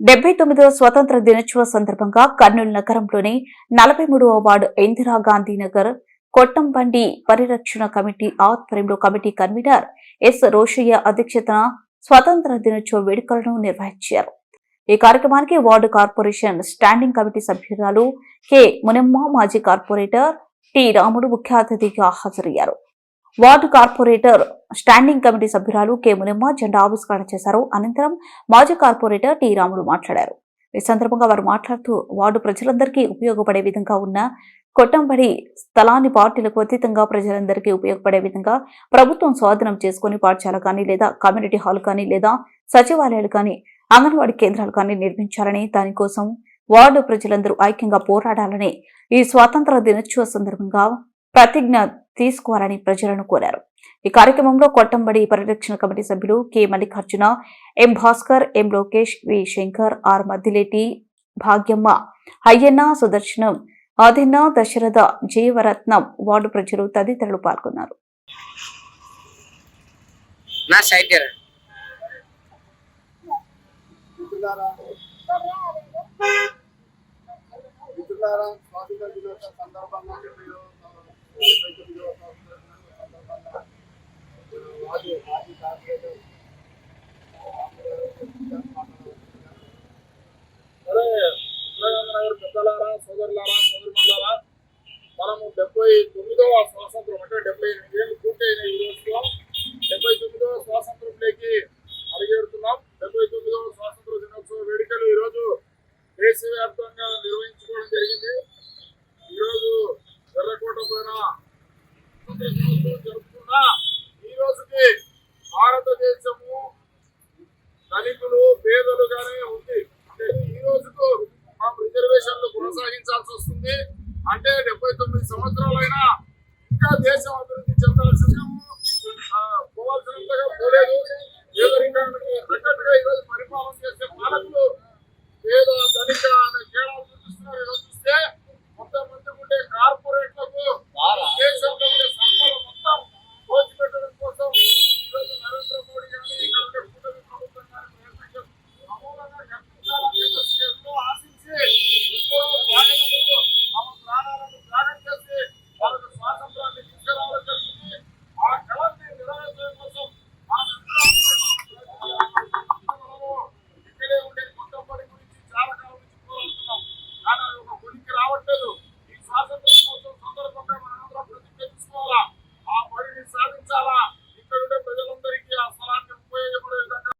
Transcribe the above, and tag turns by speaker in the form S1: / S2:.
S1: డెబ్బై తొమ్మిదవ స్వతంత్ర దినోత్సవ సందర్భంగా కర్నూలు నగరంలోని నలభై మూడవ వార్డు ఇందిరా గాంధీ నగర్ కొట్టంబండి పరిరక్షణ కమిటీ ఆధ్వర్యంలో కమిటీ కన్వీనర్ ఎస్ రోషయ్య అధ్యక్షతన స్వతంత్ర దినోత్సవ వేడుకలను నిర్వహించారు. ఈ కార్యక్రమానికి వార్డు కార్పొరేషన్ స్టాండింగ్ కమిటీ సభ్యురాలు కె మునెమ్మ మాజీ కార్పొరేటర్ టి రాముడు ముఖ్య అతిథిగా హాజరయ్యారు. వార్డు కార్పొరేటర్ స్టాండింగ్ కమిటీ సభ్యురాలు కె. మునిమ్మ జెండా ఆవిష్కరణ చేశారు. అనంతరం మాజీ కార్పొరేటర్ టి. రాముడు మాట్లాడారు. ఈ సందర్భంగా వారు మాట్లాడుతూ వార్డు ప్రజలందరికీ ఉపయోగపడే విధంగా ఉన్న కొట్టంబడి స్థలాన్ని పార్టీలకు అతీతంగా ప్రజలందరికీ ఉపయోగపడే విధంగా ప్రభుత్వం స్వాధీనం చేసుకుని పాఠశాల కానీ లేదా కమ్యూనిటీ హాల్ కానీ లేదా సచివాలయాలు కానీ అంగన్వాడీ కేంద్రాలు కానీ నిర్మించాలని దానికోసం వార్డు ప్రజలందరూ ఐక్యంగా పోరాడాలని ఈ స్వాతంత్ర దినోత్సవ సందర్భంగా ప్రతిజ్ఞ తీసుకోవాలని ప్రజలను కోరారు. ఈ కార్యక్రమంలో కొట్టంబడి పరిరక్షణ కమిటీ సభ్యులు K. Mallikarjuna M. Bhaskar M. Lokesh V. Shankar R. Maddileti Bhagyamma Ayyanna Sudarshanam Adinna Dasaratha Jeevaratnam ward ప్రజలు తదితరులు పాల్గొన్నారు.
S2: సందర్భంగా సోదరులారా సోదరులారా మనము డెబ్బై తొమ్మిదవ స్వాతంత్రం అంటే డెబ్బై ఎనిమిది ఏళ్ళు పూర్తయిన ఈ రోజులో. డెబ్బై తొమ్మిదవ స్వాతంత్రంలోకి అడుగేడుతున్నాం డెబ్బై తొమ్మిదవ స్వాతంత్ర దినోత్సవ వేడుకలు ఈరోజు దేశవ్యాప్తంగా కొనసాగించాల్సి వస్తుంది. అంటే డెబ్బై తొమ్మిది సంవత్సరాలైనా ఇంకా దేశం అభివృద్ధి చెందాల్సిన